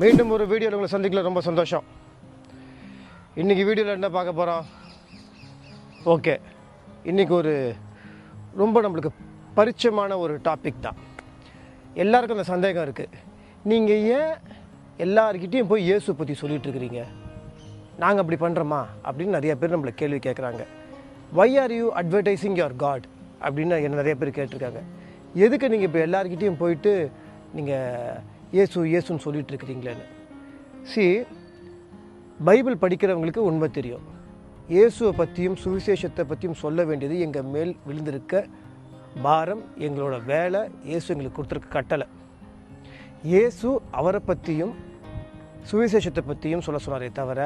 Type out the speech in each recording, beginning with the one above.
மீண்டும் ஒரு வீடியோவில் உங்களை சந்திக்கல ரொம்ப சந்தோஷம். இன்றைக்கி வீடியோவில் என்ன பார்க்க போகிறோம் ஓகே. இன்றைக்கி ஒரு ரொம்ப நம்மளுக்கு பரிச்சயமான ஒரு டாபிக் தான். எல்லாருக்கும் அந்த சந்தேகம் இருக்குது நீங்கள் ஏன் எல்லாருக்கிட்டேயும் போய் இயேசு பற்றி சொல்லிகிட்டு இருக்கிறீங்க? நாங்கள் அப்படி பண்ணுறோமா அப்படின்னு நிறைய பேர் நம்மளை கேள்வி கேட்குறாங்க why are you advertising your god அப்படின்னு என்ன நிறைய பேர் கேட்டிருக்காங்க. எதுக்கு நீங்கள் இப்போ எல்லாருக்கிட்டேயும் போயிட்டு நீங்கள் இயேசு இயேசுன்னு சொல்லிட்டு இருக்கிறீங்களேன்னு சி பைபிள் படிக்கிறவங்களுக்கு உண்மை தெரியும். இயேசுவை பற்றியும் சுவிசேஷத்தை பற்றியும் சொல்ல வேண்டியது எங்கள் மேல் விழுந்திருக்க பாரம் எங்களோட வேலை இயேசு எங்களுக்கு கொடுத்துருக்க கட்டளை. இயேசு அவரை பற்றியும் சுவிசேஷத்தை பற்றியும் சொல்ல சொன்னாரே தவிர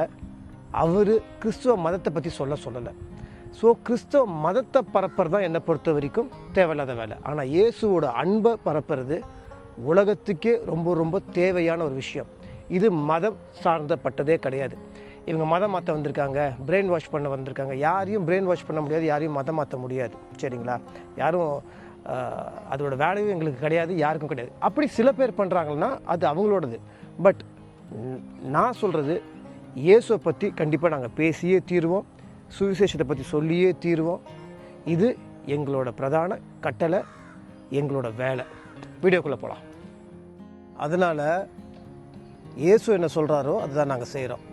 அவர் கிறிஸ்துவ மதத்தை பற்றி சொல்ல சொல்லலை. ஸோ கிறிஸ்தவ மதத்தை பரப்புறது தான் என்னை பொறுத்த வரைக்கும் தேவையில்லாத வேலை. ஆனால் இயேசுவோட அன்பை பரப்புறது உலகத்துக்கே ரொம்ப ரொம்ப தேவையான ஒரு விஷயம். இது மதம் சார்ந்தப்பட்டதே கிடையாது. இவங்க மதம் மாற்ற வந்திருக்காங்க பிரெயின் வாஷ் பண்ண வந்திருக்காங்க. யாரையும் பிரெயின் வாஷ் பண்ண முடியாது யாரையும் மதம் மாற்ற முடியாது. சரிங்களா? யாரும் அதோட வேலையும் எங்களுக்கு கிடையாது யாருக்கும் கிடையாது. அப்படி சில பேர் பண்ணுறாங்கன்னா அது அவங்களோடது. பட் நான் சொல்கிறது இயேசுவை பற்றி கண்டிப்பாக நாங்கள் பேசியே தீருவோம் சுவிசேஷத்தை பற்றி சொல்லியே தீருவோம். இது எங்களோட பிரதான கட்டளை எங்களோட வேலை. வீடியோக்குள்ளே போகலாம் அதனால் இயேசு என்ன சொல்கிறாரோ அதுதான் நாங்கள் செய்கிறோம்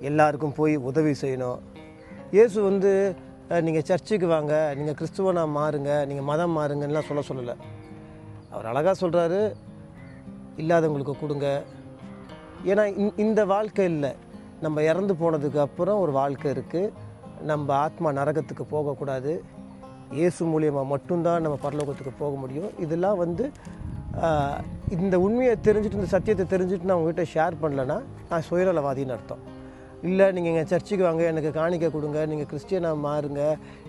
எல்லாருக்கும் போய் உதவி செய்யணும். இயேசு வந்து நீங்கள் சர்ச்சுக்கு வாங்க நீங்கள் கிறிஸ்துவனாக மாறுங்க நீங்கள் மதம் மாறுங்கன்னுலாம் சொல்ல சொல்லலை. அவர் அழகாக சொல்கிறாரு இல்லாதவங்களுக்கு கொடுங்க. ஏன்னா இந்- இந்த வாழ்க்கை இல்லை. நம்ம இறந்து போனதுக்கு அப்புறம் ஒரு வாழ்க்கை இருக்குது நம்ம ஆத்மா நரகத்துக்கு போகக்கூடாது. இயேசு மூலியமாக மட்டும்தான் நம்ம பரலோகத்துக்கு போக முடியும். இதெல்லாம் வந்து இந்த உண்மையை தெரிஞ்சுட்டு இந்த சத்தியத்தை தெரிஞ்சுட்டு நான் உங்ககிட்ட ஷேர் பண்ணலன்னா நான் சுயநலவாதின்னு அர்த்தம். இல்லை நீங்கள் எங்கள் சர்ச்சுக்கு வாங்க எனக்கு காணிக்க கொடுங்க நீங்கள் கிறிஸ்டியனாக மாறுங்க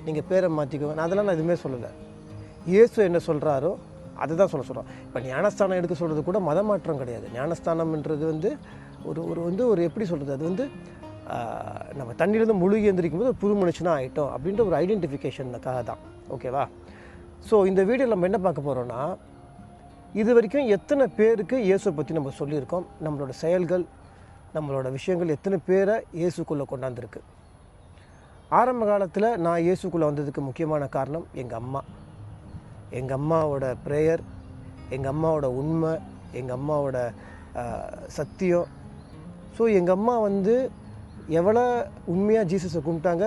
நீங்கள் பேரை மாற்றிக்கோங்க அதெல்லாம் நான் எதுவுமே சொல்லலை. இயேசு என்ன சொல்கிறாரோ அதுதான் சொல்ல சொல்கிறோம் இப்போ ஞானஸ்தானம் எடுக்க சொல்கிறது கூட மத மாற்றம் கிடையாது. ஞானஸ்தானம்ன்றது வந்து ஒரு ஒரு வந்து ஒரு எப்படி சொல்கிறது அது வந்து நம்ம தண்ணியிலேருந்து முழுகி எந்திரிக்கும் போது ஒரு புது மனுஷனாக ஆகிட்டோம் அப்படின்ற ஒரு ஐடென்டிஃபிகேஷனுக்காக தான். ஓகேவா ஸோ இந்த வீடியோ நம்ம என்ன பார்க்க போகிறோன்னா இது வரைக்கும் எத்தனை பேருக்கு இயேசுவை பற்றி நம்ம சொல்லியிருக்கோம்? நம்மளோட செயல்கள் நம்மளோட விஷயங்கள் எத்தனை பேரை இயேசுக்குள்ளே கொண்டாந்துருக்கு? ஆரம்ப காலத்தில் நான் இயேசுக்குள்ளே வந்ததுக்கு முக்கியமான காரணம் எங்கள் அம்மா. எங்கள் அம்மாவோட ப்ரேயர் எங்கள் அம்மாவோட உண்மை எங்கள் அம்மாவோட சத்தியம். ஸோ எங்கள் அம்மா வந்து எவ்வளோ உண்மையாக ஜீசஸை கும்பிட்டாங்க?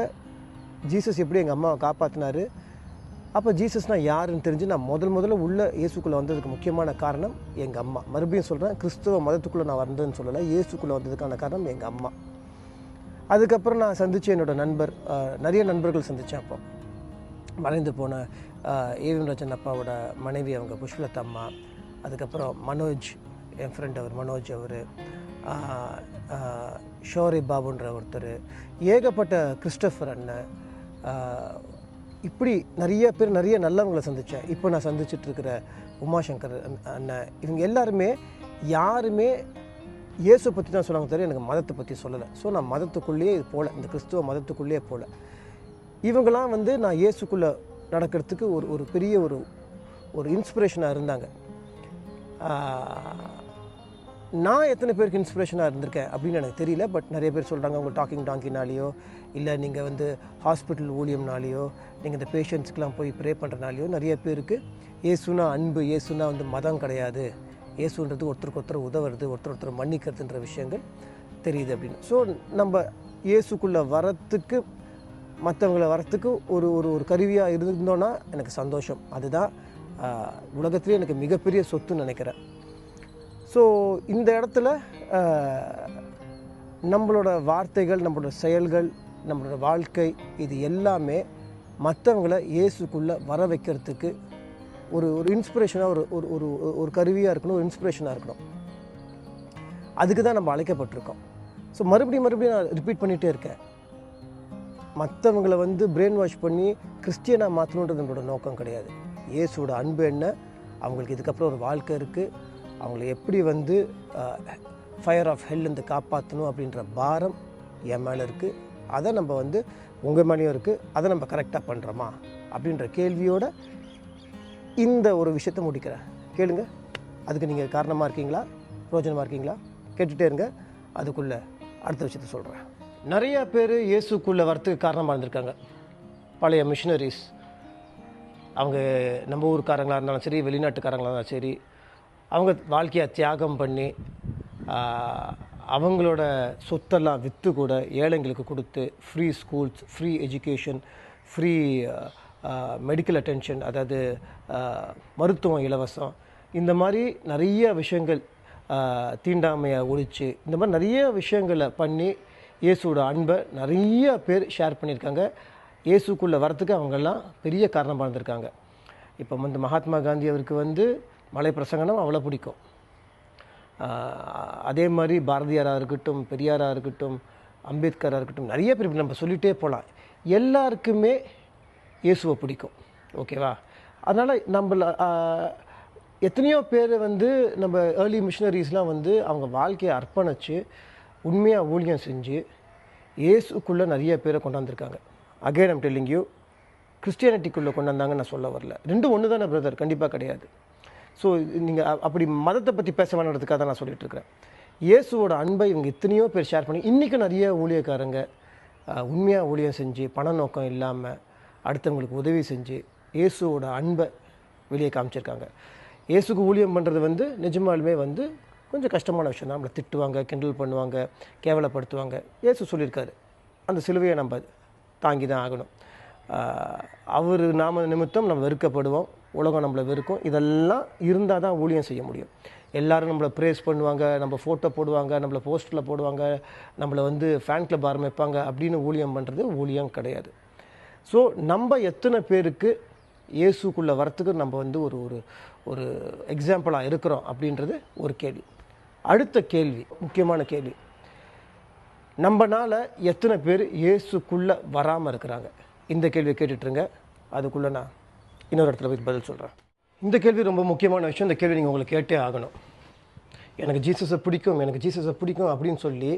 ஜீசஸ் எப்படி எங்கள் அம்மாவை காப்பாற்றினாரு அப்போ ஜீசஸ்னால் யாருன்னு தெரிஞ்சு நான் முதல் முதல்ல உள்ள இயேசுக்குள்ளே வந்ததுக்கு முக்கியமான காரணம் எங்கள் அம்மா. மறுபடியும் சொல்கிறேன் கிறிஸ்துவ மதத்துக்குள்ளே நான் வந்தேன்னு சொல்லலை இயேசுக்குள்ளே வந்ததுக்கான காரணம் எங்கள் அம்மா. அதுக்கப்புறம் நான் சந்தித்த என்னோட நண்பர் நிறைய நண்பர்கள் சந்தித்தேன் அப்போ. மறைந்து போன ஏவிஎம் ராஜன் அப்பாவோட மனைவி அவங்க புஷ்பலத் அம்மா. அதுக்கப்புறம் மனோஜ் என் ஃப்ரெண்ட் அவர் மனோஜ் அவர். ஷோரி பாபுன்ற ஒருத்தர் ஏகப்பட்ட கிறிஸ்டஃபர் அண்ணன் இப்படி நிறைய பேர் நிறைய நல்லவங்களை சந்தித்தேன். இப்போ நான் சந்திச்சிட்ருக்கிற உமாசங்கர் அண்ணன் இவங்க எல்லாருமே யாருமே இயேசு பற்றி தான் சொன்னாங்க தவிர எனக்கு மதத்தை பற்றி சொல்லலை. ஸோ நான் மதத்துக்குள்ளேயே இது போகல இந்த கிறிஸ்துவ மதத்துக்குள்ளேயே போகல இவங்களாம் வந்து நான் இயேசுக்குள்ளே நடக்கிறதுக்கு ஒரு ஒரு பெரிய ஒரு ஒரு இன்ஸ்பிரேஷனாக இருந்தாங்க. நான் எத்தனை பேருக்கு இன்ஸ்பிரேஷனாக இருந்திருக்கேன் அப்படின்னு எனக்கு தெரியல பட் நிறைய பேர் சொல்கிறாங்க உங்கள் டாக்கிங் டாங்கினாலேயோ இல்லை நீங்கள் வந்து ஹாஸ்பிட்டல் ஊழியம்னாலேயோ நீங்கள் இந்த பேஷண்ட்ஸ்க்கெலாம் போய் ப்ரே பண்ணுறனாலையோ நிறைய பேருக்கு ஏசுனா அன்பு ஏசுனா வந்து மதம் கிடையாது. ஏசுன்றது ஒருத்தருக்கு ஒருத்தர் உதவுறது ஒருத்தர் ஒருத்தர் மன்னிக்கிறதுன்ற விஷயங்கள் தெரியுது அப்படின்னு. ஸோ நம்ம இயேசுக்குள்ளே வரத்துக்கு மற்றவங்கள வரத்துக்கு ஒரு ஒரு ஒரு கருவியாக இருந்தோன்னா எனக்கு சந்தோஷம். அதுதான் உலகத்துலேயே எனக்கு மிகப்பெரிய சொத்துன்னு நினைக்கிறேன். ஸோ இந்த இடத்துல நம்மளோட வார்த்தைகள் நம்மளோட செயல்கள் நம்மளோட வாழ்க்கை இது எல்லாமே மற்றவங்கள இயேசுக்குள்ளே வர வைக்கிறதுக்கு ஒரு ஒரு இன்ஸ்பிரேஷனாக ஒரு ஒரு ஒரு ஒரு கருவியாக இருக்கணும் ஒரு இன்ஸ்பிரேஷனாக இருக்கணும். அதுக்கு தான் நம்ம அழைக்கப்பட்டிருக்கோம். ஸோ மறுபடியும் மறுபடியும் நான் ரிப்பீட் பண்ணிகிட்டே இருக்கேன். மற்றவங்களை வந்து பிரெயின் வாஷ் பண்ணி கிறிஸ்டியனாக மாற்றணுன்றது நம்மளோட நோக்கம் கிடையாது. இயேசுவோட அன்பு என்ன? அவங்களுக்கு இதுக்கப்புறம் ஒரு வாழ்க்கை இருக்குது அவங்கள எப்படி வந்து ஃபயர் ஆஃப் ஹெல்லேருந்து காப்பாற்றணும் அப்படின்ற பாரம் என் மேலே இருக்குது அதை நம்ம வந்து உங்கள் மேலேயும் இருக்குது அதை நம்ம கரெக்டாக பண்ணுறோமா அப்படின்ற கேள்வியோட இந்த ஒரு விஷயத்தை முடிக்கிறேன். கேளுங்க. அதுக்கு நீங்கள் காரணமாக இருக்கீங்களா? பிரோஜனமாக இருக்கீங்களா? கேட்டுகிட்டே இருங்க. அதுக்குள்ளே அடுத்த விஷயத்த சொல்கிறேன் நிறையா பேர் இயேசுக்குள்ளே வரத்துக்கு காரணமாக இருந்திருக்காங்க. பழைய மிஷினரிஸ் அவங்க நம்ம ஊருக்காரங்களாக இருந்தாலும் சரி வெளிநாட்டுக்காரங்களாக இருந்தாலும் சரி அவங்க வாழ்க்கையை தியாகம் பண்ணி அவங்களோட சொத்தெல்லாம் விற்று கூட ஏழைங்களுக்கு கொடுத்து free schools free education free medical attention அதாவது மருத்துவம் இலவசம் இந்த மாதிரி நிறைய விஷயங்கள் தீண்டாமையை ஒழிச்சு இந்த மாதிரி நிறைய விஷயங்களை பண்ணி இயேசுவோட அன்பை நிறைய பேர் ஷேர் பண்ணியிருக்காங்க. இயேசுக்குள்ளே வரத்துக்கு அவங்கெல்லாம் பெரிய காரணமாக இருந்திருக்காங்க. இப்போ வந்து மகாத்மா காந்தி அவருக்கு வந்து மலை பிரசங்கனம் அவ்வளோ பிடிக்கும். அதே மாதிரி பாரதியாராக இருக்கட்டும் பெரியாராக இருக்கட்டும் அம்பேத்கராக இருக்கட்டும் நிறைய பேர் நம்ம சொல்லிகிட்டே போகலாம். எல்லாருக்குமே இயேசுவை பிடிக்கும். ஓகேவா? அதனால் நம்மள எத்தனையோ பேர் வந்து நம்ம ஏர்லி மிஷினரிஸ்லாம் வந்து அவங்க வாழ்க்கையை அர்ப்பணித்து உண்மையாக ஊழியம் செஞ்சு இயேசுக்குள்ளே நிறைய பேரை கொண்டாந்துருக்காங்க. அகைன் ஐம் டெல்லிங் யூ கிறிஸ்டியானிட்டிக்குள்ளே கொண்டாந்தாங்க நான் சொல்ல வரல. ரெண்டும் ஒன்று தானே பிரதர் கண்டிப்பாக கிடையாது. ஸோ நீங்கள் அப்படி மதத்தை பற்றி பேச வேணுன்றதுக்காக தான் நான் சொல்லிட்டு இருக்கிறேன் இயேசுவோட அன்பை இவங்க எத்தனையோ பேர் ஷேர் பண்ணி இன்றைக்கும் நிறைய ஊழியக்காரங்க உண்மையாக ஊழியம் செஞ்சு பண நோக்கம் இல்லாமல் அடுத்தவங்களுக்கு உதவி செஞ்சு இயேசுவோட அன்பை வெளியே காமிச்சிருக்காங்க. இயேசுக்கு ஊழியம் பண்ணுறது வந்து நிஜமாலுமே வந்து கொஞ்சம் கஷ்டமான விஷயம் தான். நம்மளை திட்டுவாங்க கிண்டல் பண்ணுவாங்க கேவலப்படுத்துவாங்க. இயேசு சொல்லியிருக்காரு. அந்த சிலுவையை நம்ம தாங்கி தான் ஆகணும். அவர் நாம நிமித்தம் நம்ம வெறுக்கப்படுவோம். உலகம் நம்மளை வெறுக்கும். இதெல்லாம் இருந்தால் தான் ஊழியம் செய்ய முடியும். எல்லாரும் நம்மளை ப்ரேஸ் பண்ணுவாங்க நம்ம ஃபோட்டோ போடுவாங்க நம்மளை போஸ்டரில் போடுவாங்க நம்மளை வந்து ஃபேன் கிளப் ஆரம்பிப்பாங்க அப்படின்னு ஊழியம் பண்ணுறது ஊழியம் கிடையாது. ஸோ நம்ம எத்தனை பேருக்கு இயேசுக்குள்ளே வரத்துக்கு நம்ம வந்து ஒரு ஒரு ஒரு எக்ஸாம்பிளாக இருக்கிறோம் அப்படின்றது ஒரு கேள்வி. அடுத்த கேள்வி முக்கியமான கேள்வி. நம்மனால் எத்தனை பேர் இயேசுக்குள்ளே வராமல் இருக்கிறாங்க? இந்த கேள்வியை கேட்டுட்ருங்க அதுக்குள்ளே நான் இன்னொரு இடத்துல போய் பதில் சொல்கிறேன் இந்த கேள்வி ரொம்ப முக்கியமான விஷயம். இந்த கேள்வி நீங்கள் உங்களுக்கு கேட்டே ஆகணும். எனக்கு ஜீசஸை பிடிக்கும் எனக்கு ஜீசஸை பிடிக்கும் அப்படின்னு சொல்லி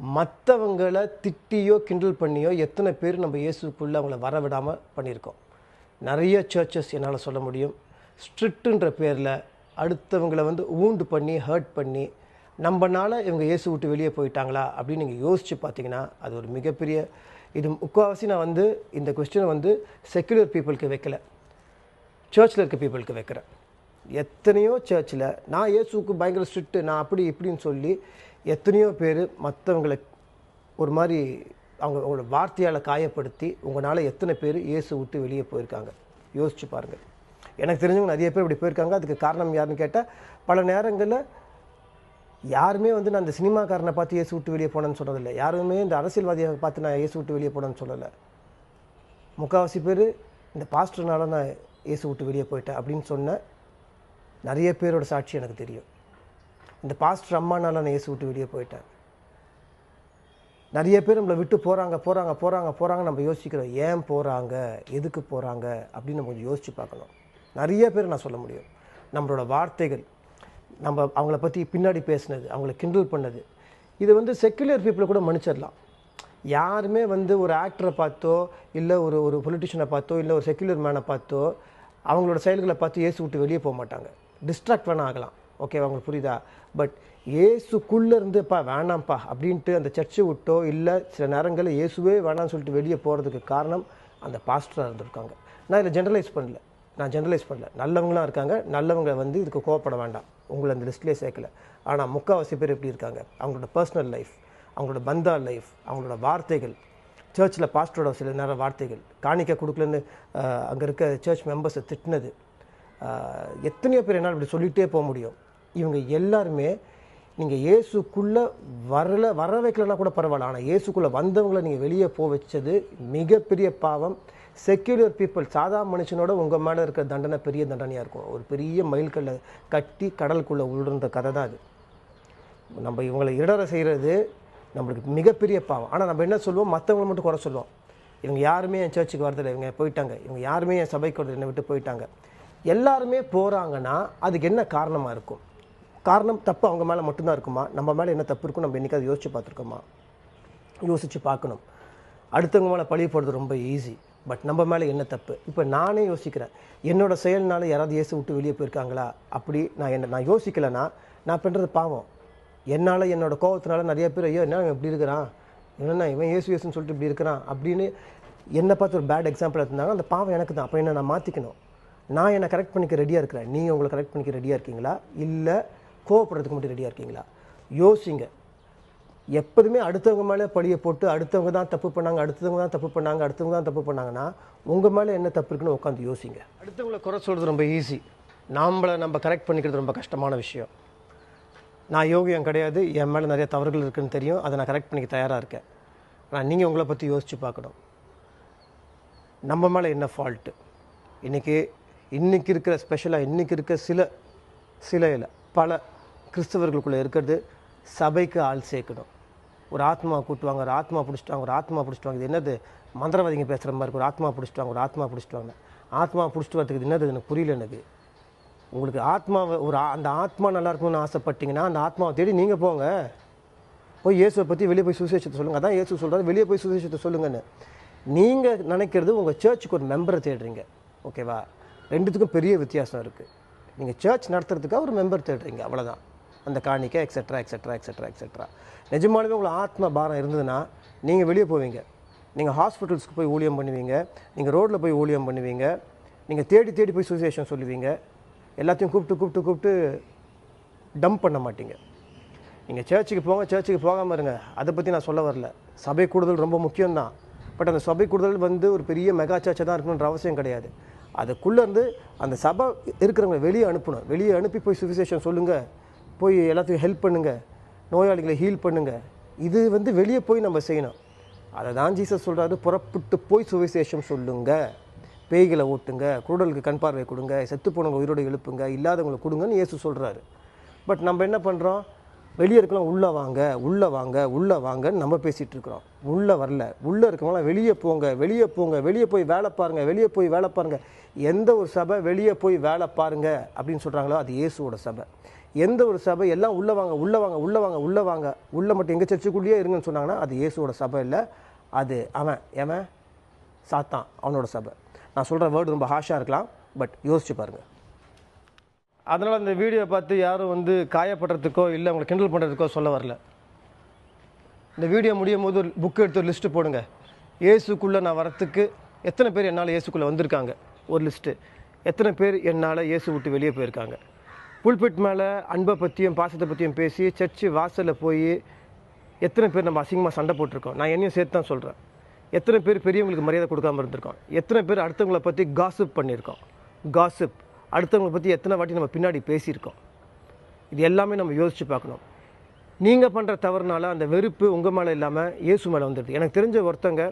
மற்றவங்களை திட்டியோ கிண்டல் பண்ணியோ எத்தனை பேர் நம்ம இயேசுக்குள்ளே அவங்கள வர விடாமல் பண்ணியிருக்கோம். நிறைய சர்ச்சஸ் என்னால் சொல்ல முடியும். ஸ்ட்ரிக்ட்டுன்ற பேரில் அடுத்தவங்களை வந்து ஊண்டு பண்ணி ஹர்ட் பண்ணி நம்மனால இவங்க இயேசு விட்டு வெளியே போயிட்டாங்களா அப்படின்னு நீங்கள் யோசித்து பார்த்தீங்கன்னா அது ஒரு மிகப்பெரிய இது. முக்கால்வாசி நான் வந்து இந்த கொஸ்டினை வந்து செக்குலர் பீப்புளுக்கு வைக்கல. சர்ச்சில் இருக்க பீப்புளுக்கு வைக்கிறேன். எத்தனையோ சர்ச்சில் நான் இயேசுக்கு பயங்கர ஸ்ட்ரிக்ட்டு நான் அப்படி இப்படின்னு சொல்லி எத்தனையோ பேர் மற்றவங்களை ஒரு மாதிரி அவங்க அவங்களோட வார்த்தையால் காயப்படுத்தி உங்களால் எத்தனை பேர் இயேசு விட்டு வெளியே போயிருக்காங்க. யோசிச்சு பாருங்கள் எனக்கு தெரிஞ்சவங்க நிறைய பேர் இப்படி போயிருக்காங்க. அதுக்கு காரணம் யாருன்னு கேட்டால் பல நேரங்களில் யாருமே வந்து நான் இந்த சினிமாக்காரனை பார்த்து இயேசு விட்டு வெளியே போனேன்னு சொன்னதில்லை. யாருமே இந்த அரசியல்வாதியை பார்த்து நான் இயேசு விட்டு வெளியே போனேன்னு சொல்லலை. முக்கால்வாசி பேர் இந்த பாஸ்டர்னால நான் இயேசு விட்டு வெளியே போயிட்டேன் அப்படின்னு சொன்ன நிறைய பேரோட சாட்சி எனக்கு தெரியும். இந்த பாஸ்டர் அம்மானால நான் இயேசு விட்டு வெளியே போயிட்டேன். நிறைய பேர் நம்மளை விட்டு போகிறாங்க போகிறாங்க போகிறாங்க போகிறாங்க நம்ம யோசிக்கிறோம் ஏன் போகிறாங்க எதுக்கு போகிறாங்க அப்படின்னு நம்ம கொஞ்சம் யோசித்து பார்க்கணும். நிறைய பேர் நான் சொல்ல முடியும். நம்மளோட வார்த்தைகள் நம்ம அவங்கள பற்றி பின்னாடி பேசுனது அவங்கள கிண்டல் பண்ணது இது வந்து செக்குலர் பீப்புளை கூட மன்னிச்சிடலாம். யாருமே வந்து ஒரு ஆக்டரை பார்த்தோ இல்லை ஒரு ஒரு பொலிட்டிஷியனை பார்த்தோ இல்லை ஒரு செக்குலர் மேனை பார்த்தோ அவங்களோட செயல்களை பார்த்து இயேசு விட்டு வெளியே போக மாட்டாங்க. டிஸ்ட்ராக்ட் வேணா ஆகலாம். ஓகே அவங்களுக்கு புரியுதா? பட் இயேசுக்குள்ளே இருந்துப்பா வேணாம்ப்பா அப்படின்ட்டு அந்த சர்ச்சை விட்டோ இல்லை சில நேரங்களில் இயேசுவே வேணாம்னு சொல்லிட்டு வெளியே போகிறதுக்கு காரணம் அந்த பாஸ்டராக இருந்திருக்காங்க. நான் இதில் ஜென்ரலைஸ் பண்ணல. நான் ஜென்ரலைஸ் பண்ணல. நல்லவங்களாம் இருக்காங்க. நல்லவங்க வந்து இதுக்கு கோவப்பட வேண்டாம். உங்களை அந்த லிஸ்ட்லேயே சேர்க்கல. ஆனால் முக்கால்வாசி பேர் எப்படி இருக்காங்க? அவங்களோட பர்சனல் லைஃப் அவங்களோட பந்தா லைஃப் அவங்களோட வார்த்தைகள் சர்ச்சில் பாஸ்டரோட சில நேரம் வார்த்தைகள். காணிக்க கொடுக்கலன்னு அங்கே இருக்க சர்ச் மெம்பர்ஸை திட்டினது. எத்தனையோ பேர் என்னால் இப்படி சொல்லிகிட்டே போக முடியும். இவங்க எல்லாருமே நீங்கள் இயேசுக்குள்ளே வரல வர வைக்கலன்னா கூட பரவாயில்ல. ஆனால் இயேசுக்குள்ளே வந்தவங்களை நீங்கள் வெளியே போக வச்சது மிகப்பெரிய பாவம். செக்யூலர் பீப்புள் சாதா மனுஷனோட உங்கள் மேலே இருக்கிற தண்டனை பெரிய தண்டனையாக இருக்கும். ஒரு பெரிய மயில்கல்லை கட்டி கடலுக்குள்ளே விழுன்ற கதை தான் அது. நம்ம இவங்களை இடற செய்கிறது நம்மளுக்கு மிகப்பெரிய பாவம். ஆனால் நம்ம என்ன சொல்லுவோம்? மற்றவங்களை மட்டும் குறை சொல்லுவோம். இவங்க யாருமே என் சர்ச்சுக்கு வரதில்லை. இவங்க போயிட்டாங்க. இவங்க யாருமே என் சபைக்கு வரது என்னை விட்டு போயிட்டாங்க. எல்லாருமே போகிறாங்கன்னா அதுக்கு என்ன காரணமாக இருக்கும்? காரணம் தப்பு அவங்க மேலே மட்டும்தான் இருக்குமா? நம்ம மேலே என்ன தப்பு இருக்கும்? நம்ம என்னைக்காவது யோசிச்சு பார்த்துருக்கோமா? யோசித்து பார்க்கணும். அடுத்தவங்க மேலே பழி போடுறது ரொம்ப ஈஸி பட் நம்ம மேலே என்ன தப்பு? இப்போ நானே யோசிக்கிறேன். என்னோட செயல்னால யாராவது இயேசு விட்டு வெளியே போயிருக்காங்களா? அப்படி நான் என்ன நான் யோசிக்கலைன்னா நான் பண்ணுறது பாவம். என்னால் என்னோட கோவத்தினால நிறைய பேர் ஐயோ என்ன இப்படி இருக்கிறான்? என்னென்னா இவன் ஏசு ஏசுன்னு சொல்லிட்டு இப்படி இருக்கிறான்? அப்படின்னு என்னை பார்த்து ஒரு பேட் எக்ஸாம்பிள் இருந்தாங்க அந்த பாவம் எனக்கு தான். அப்போ என்ன நான் மாற்றிக்கணும் நான் என்னை கரெக்ட் பண்ணிக்க ரெடியாக இருக்கிறேன். நீங்கள் உங்களை கரெக்ட் பண்ணிக்க ரெடியாக இருக்கீங்களா? இல்லை கோவப்படுறதுக்கு மட்டும் ரெடியாக இருக்கீங்களா? யோசிங்க. எப்போதுமே அடுத்தவங்க மேலே பழியை போட்டு அடுத்தவங்க தான் தப்பு பண்ணாங்க அடுத்தவங்க தான் தப்பு பண்ணாங்க அடுத்தவங்க தான் தப்பு பண்ணாங்கன்னா உங்கள் மேலே என்ன தப்பு இருக்குன்னு உட்காந்து யோசிங்க. அடுத்தவங்களை குறை சொல்கிறது ரொம்ப ஈஸி நாம்ளை நம்ம கரெக்ட் பண்ணிக்கிறது ரொம்ப கஷ்டமான விஷயம். நான் யோகியம் கிடையாது என் மேலே நிறைய தவறுகள் இருக்குதுன்னு தெரியும். அதை நான் கரெக்ட் பண்ணிக்க தயாராக இருக்கேன். ஆனால் நீங்கள் உங்களை பற்றி யோசித்து பார்க்கணும். நம்ம மேலே என்ன ஃபால்ட்டு இன்றைக்கி இன்றைக்கி இருக்கிற ஸ்பெஷலாக இன்றைக்கி இருக்க சில சில இல்லை பல கிறிஸ்தவர்களுக்குள்ளே இருக்கிறது சபைக்கு ஆள் சேர்க்கணும். ஒரு ஆத்மா கூட்டுவாங்க ஒரு ஆத்மா பிடிச்சிட்டாங்க ஒரு ஆத்மா பிடிச்சிட்டாங்க இது என்னது? மந்திரவாதிங்க பேசுகிற மாதிரி இருக்கு. ஒரு ஆத்மா பிடிச்சிட்டாங்க ஒரு ஆத்மா பிடிச்சிட்டாங்க ஆத்மா பிடிச்சிட்டு வரதுக்கு இது என்னது? எனக்கு புரியல எனக்கு. உங்களுக்கு ஆத்மாவை ஒரு அந்த ஆத்மா நல்லா இருக்கணும்னு ஆசைப்பட்டீங்கன்னா அந்த ஆத்மாவை தேடி நீங்கள் போங்க. போய் இயேசுவை பற்றி வெளியே போய் சுசேஷத்தை சொல்லுங்கள் அதான் இயேசு சொல்கிறாரு வெளியே போய் சுசேஷத்தை சொல்லுங்கன்னு. நீங்கள் நினைக்கிறது உங்கள் சர்ச்சுக்கு ஒரு மெம்பரை தேடுறீங்க. ஓகேவா ரெண்டுத்துக்கும் பெரிய வித்தியாசம் இருக்குது நீங்கள் சர்ச் நடத்துறதுக்காக ஒரு மெம்பர் தேடுறீங்க அவ்வளோதான் அந்த காணிக்கை எக்ஸட்ரா எக்ஸட்ரா எக்ஸட்ரா எக்ஸட்ரா நிஜமானவே உங்களுக்கு ஆத்ம பாரம் இருந்ததுன்னா நீங்கள் வெளியே போவீங்க. நீங்கள் ஹாஸ்பிட்டல்ஸ்க்கு போய் ஊழியம் பண்ணுவீங்க. நீங்கள் ரோட்டில் போய் ஊழியம் பண்ணுவீங்க. நீங்கள் தேடி தேடி போய் சுசேஷன் சொல்லுவீங்க. எல்லாத்தையும் கூப்பிட்டு கூப்பிட்டு கூப்பிட்டு டம்ப் பண்ண மாட்டீங்க. நீங்கள் சர்ச்சுக்கு போங்க சர்ச்சுக்கு போகாமல் இருங்க. அதை பற்றி நான் சொல்ல வரல. சபை கூடுதல் ரொம்ப முக்கியம்தான். பட் அந்த சபை கூடுதல் வந்து ஒரு பெரிய மெகா சர்ச்சை தான் இருக்கணுன்ற அவசியம் கிடையாது. அதுக்குள்ளேருந்து அந்த சபை இருக்கிறவங்க வெளியே அனுப்பணும். வெளியே அனுப்பி போய் சுவிசேஷம் சொல்லுங்கள் போய் எல்லாத்துக்கும் ஹெல்ப் பண்ணுங்கள் நோயாளிகளை ஹீல் பண்ணுங்கள் இது வந்து வெளியே போய் நம்ம செய்யணும். அதை தான் ஜீசஸ் சொல்கிறாரு புறப்பட்டு போய் சுவிசேஷம் சொல்லுங்கள் பேய்களை ஓட்டுங்க குருடலுக்கு கண் பார்வை கொடுங்க செத்து போனவங்க உயிரோடு எழுப்புங்க இல்லாதவங்களை கொடுங்கன்னு இயேசு சொல்கிறாரு பட் நம்ம என்ன பண்ணுறோம் வெளியே இருக்கலாம் உள்ளே வாங்க உள்ளே வாங்க உள்ளே வாங்கன்னு நம்ம பேசிகிட்டு இருக்கிறோம். உள்ளே வரல. உள்ளே இருக்கவங்களாம் வெளியே போங்க வெளியே போங்க வெளியே போய் வேலை பாருங்கள் வெளியே போய் வேலை பாருங்கள் எந்த ஒரு சபை வெளியே போய் வேலை பாருங்க அப்படின்னு சொல்கிறாங்களோ அது இயேசுவோட சபை. எந்த ஒரு சபை எல்லாம் உள்ளே வாங்க உள்ளே வாங்க உள்ளே வாங்க உள்ளே வாங்க உள்ளே மட்டும் எங்கள் சர்ச்சுக்குள்ளேயே இருங்கன்னு சொன்னாங்கன்னா அது இயேசுவோட சபை இல்லை. அது அவன் எவன்? சாத்தான் அவனோட சபை. நான் சொல்கிற வேர்டு ரொம்ப ஹாஷாக இருக்கலாம் பட் யோசிச்சு பாருங்கள் அதனால் அந்த வீடியோ பார்த்து யாரும் வந்து காயப்படுறதுக்கோ இல்லை உங்களை கிண்டல் பண்ணுறதுக்கோ சொல்ல வரல. இந்த வீடியோ முடியும் போது ஒரு புக் எடுத்து ஒரு லிஸ்ட்டு போடுங்க. இயேசுக்குள்ளே நான் வரத்துக்கு எத்தனை பேர் என்னால் இயேசுக்குள்ளே வந்திருக்காங்க? ஒரு லிஸ்ட்டு எத்தனை பேர் என்னால் இயேசு விட்டு வெளியே போயிருக்காங்க? புல்பிட் மேலே அன்பை பற்றியும் பாசத்தை பற்றியும் பேசி சர்ச்சு வாசலில் போய் எத்தனை பேர் நம்ம அசிங்கமாக சண்டை போட்டிருக்கோம்? நான் என்னையும் சேர்த்து தான் சொல்கிறேன் எத்தனை பேர் பெரியவங்களுக்கு மரியாதை கொடுக்காம இருந்திருக்கோம். எத்தனை பேர் அடுத்தவங்களை பற்றி காசிப் பண்ணியிருக்கோம். காசிப் அடுத்தவங்களை பற்றி எத்தனை வாட்டி நம்ம பின்னாடி பேசியிருக்கோம். இது எல்லாமே நம்ம யோசித்து பார்க்கணும். நீங்கள் பண்ணுற தவறுனால அந்த வெறுப்பு உங்கள் மேலே இல்லாமல் இயேசு மேலே வந்துடுது. எனக்கு தெரிஞ்ச ஒருத்தங்க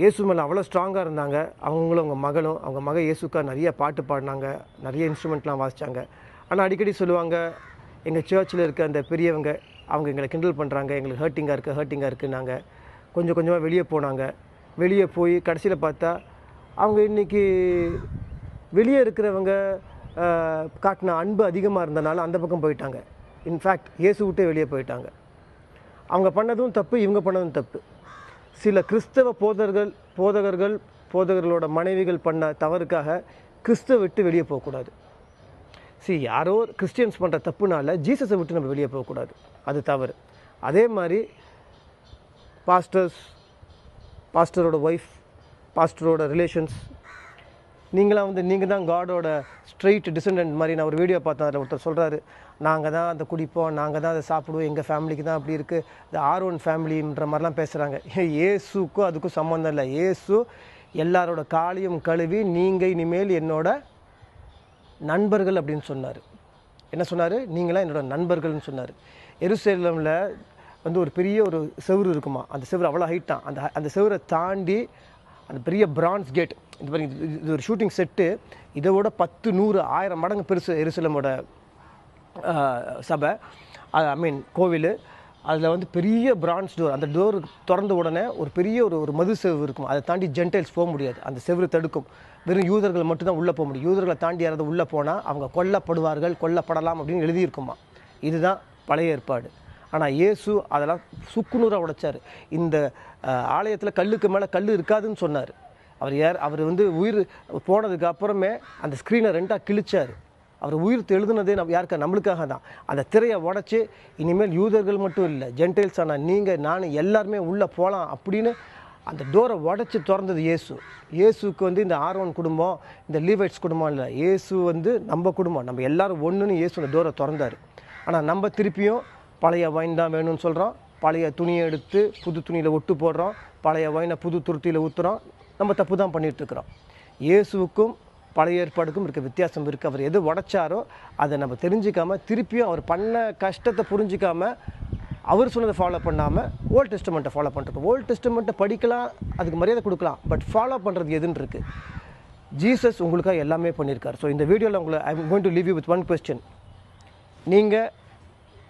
இயேசு மேலே அவ்வளோ ஸ்ட்ராங்காக இருந்தாங்க. அவங்களும் அவங்க மகளும் அவங்க மக இயேசுக்கா நிறைய பாட்டு பாடினாங்க. நிறைய இன்ஸ்ட்ருமெண்ட்லாம் வாசித்தாங்க ஆனால் அடிக்கடி சொல்லுவாங்க எங்கள் சர்ச்சில் இருக்க அந்த பெரியவங்க அவங்க எங்களை கிண்டல் பண்ணுறாங்க எங்களுக்கு ஹர்ட்டிங்காக இருக்குது ஹர்ட்டிங்காக இருக்குன்னாங்க. கொஞ்சம் கொஞ்சமாக வெளியே போனாங்க. வெளியே போய் கடைசியில் பார்த்தா அவங்க இன்றைக்கி வெளியே இருக்கிறவங்க காட்டின அன்பு அதிகமாக இருந்தனால அந்த பக்கம் போயிட்டாங்க. இன்ஃபேக்ட் இயேசு விட்டே வெளியே போயிட்டாங்க. அவங்க பண்ணதும் தப்பு இவங்க பண்ணதும் தப்பு. சில கிறிஸ்தவ போதகர்கள் போதகர்கள் போதகர்களோட மனைவிகள் பண்ண தவறுக்காக கிறிஸ்துவ விட்டு வெளியே போகக்கூடாது. சி யாரோ கிறிஸ்டியன்ஸ் பண்ணுற தப்புனால ஜீசஸை விட்டு நம்ம வெளியே போகக்கூடாது. அது தவறு. அதே மாதிரி பாஸ்டர்ஸ் பாஸ்டரோட ஒய்ஃப் பாஸ்டரோட ரிலேஷன்ஸ் நீங்களாம் வந்து நீங்கள் தான் காடோட ஸ்ட்ரெயிட் டிசண்டன்ட் மாதிரி நான் ஒரு வீடியோ பார்த்தேன். அதில் ஒருத்தர் சொல்கிறாரு நாங்கள் தான் அதை குடிப்போம் நாங்கள் தான் அதை சாப்பிடுவோம். எங்கள் ஃபேமிலிக்கு தான் அப்படி இருக்குது இந்த ஆர் ஒன் ஃபேமிலின்ற மாதிரிலாம் பேசுகிறாங்க ஏசுக்கும் அதுக்கும் சம்மந்தம் இல்லை. ஏசு எல்லாரோட காலையும் கழுவி நீங்கள் இனிமேல் என்னோட நண்பர்கள் அப்படின்னு சொன்னார். என்ன சொன்னார்? நீங்களாம் என்னோட நண்பர்கள்னு சொன்னார். எருசலேமில் வந்து ஒரு பெரிய ஒரு செவுரு இருக்குமா? அந்த செவுரு அவ்வளோ ஹைட்டான் அந்த அந்த செவுரை தாண்டி அந்த பெரிய பிரான்ஸ் கேட் இது பாருங்க இது- ஒரு ஷூட்டிங் செட்டு இதை விட பத்து நூறு ஆயிரம் மடங்கு பெருசு எருசலமோட சபை. சபை ஐ மீன் கோவில். அதில் வந்து பெரிய பிரான்ஸ் டோர் அந்த டோர் திறந்த உடனே ஒரு பெரிய ஒரு ஒரு மது செவு இருக்கும்? அதை தாண்டி ஜென்டைல்ஸ் போக முடியாது. அந்த செவுரு தடுக்கும். வெறும் யூதர்கள் மட்டும்தான் உள்ளே போக முடியும். யூதர்களை தாண்டி யாராவது உள்ளே போனால் அவங்க கொல்லப்படுவார்கள் கொல்லப்படலாம் அப்படின்னு எழுதியிருக்குமா? இதுதான் பழைய ஏற்பாடு. ஆனால் இயேசு அதெல்லாம் சுக்குநூறாக உடைச்சார். இந்த ஆலயத்தில் கல்லுக்கு மேலே கல் இருக்காதுன்னு சொன்னார். அவர் யார் அவர் வந்து உயிர் போனதுக்கு அப்புறமே அந்த ஸ்க்ரீனை ரெண்டாக கிழிச்சார். அவர் உயிர்த்து எழுதுனதே நம் யாருக்கா? நம்மளுக்காக தான். அந்த திரையை உடச்சி இனிமேல் யூதர்கள் மட்டும் இல்லை ஜென்டைல்ஸ் ஆனால் நீங்கள் நான் எல்லாருமே உள்ளே போகலாம் அப்படின்னு அந்த டோரை உடச்சி திறந்தது இயேசு. இயேசுக்கு வந்து இந்த ஆர்வன் குடும்பம் இந்த லீவைட்ஸ் குடும்பம் இல்லை இயேசு வந்து நம்ம குடும்பம். நம்ம எல்லாரும் ஒன்றுன்னு இயேசு அந்த டோரை திறந்தார். ஆனால் நம்ம திருப்பியும் பழைய வைன் தான் வேணும்னு சொல்கிறோம் பழைய துணியை எடுத்து புது துணியில் ஒட்டு போடுறோம் பழைய வைனை புது துருத்தியில் ஊற்றுறோம் நம்ம தப்பு தான் பண்ணிகிட்ருக்குறோம் இயேசுவுக்கும் பழைய ஏற்பாடுக்கும் இருக்க வித்தியாசம் இருக்குது அவர் எது உடைச்சாரோ அதை நம்ம தெரிஞ்சிக்காமல் திருப்பியும் அவர் பண்ண கஷ்டத்தை புரிஞ்சிக்காமல் அவர் சொன்னதை ஃபாலோ பண்ணாமல் ஓல்டு டெஸ்டமெண்ட்டை ஃபாலோ பண்ணுறோம் ஓல்ட் டெஸ்டமெண்ட்டை படிக்கலாம் அதுக்கு மரியாதை கொடுக்கலாம். பட் ஃபாலோ பண்ணுறது எதுன்னு இருக்குது ஜீசஸ் உங்களுக்காக எல்லாமே பண்ணியிருக்கார். ஸோ இந்த வீடியோவில் உங்களை I going to leave you with one question நீங்கள்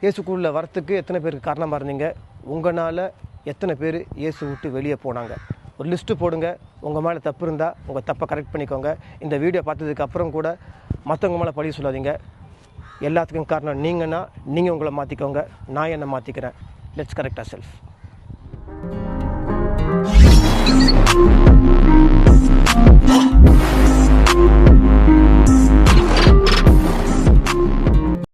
இயேசுக்குள்ளே வரத்துக்கு எத்தனை பேருக்கு காரணமாக இருந்தீங்க? உங்களால் எத்தனை பேர் இயேசு விட்டு வெளியே போனாங்க? ஒரு லிஸ்ட்டு போடுங்க. உங்கள் மேலே தப்பு இருந்தால் உங்கள் தப்பை கரெக்ட் பண்ணிக்கோங்க. இந்த வீடியோ பார்த்ததுக்கப்புறம் கூட மற்றவங்க மேலே பழி சொல்லாதீங்க. எல்லாத்துக்கும் காரணம் நீங்கன்னா நீங்கள் உங்களை மாற்றிக்கோங்க நான் என்னை மாற்றிக்கிறேன் லெட்ஸ் கரெக்டாக செல்ஃப்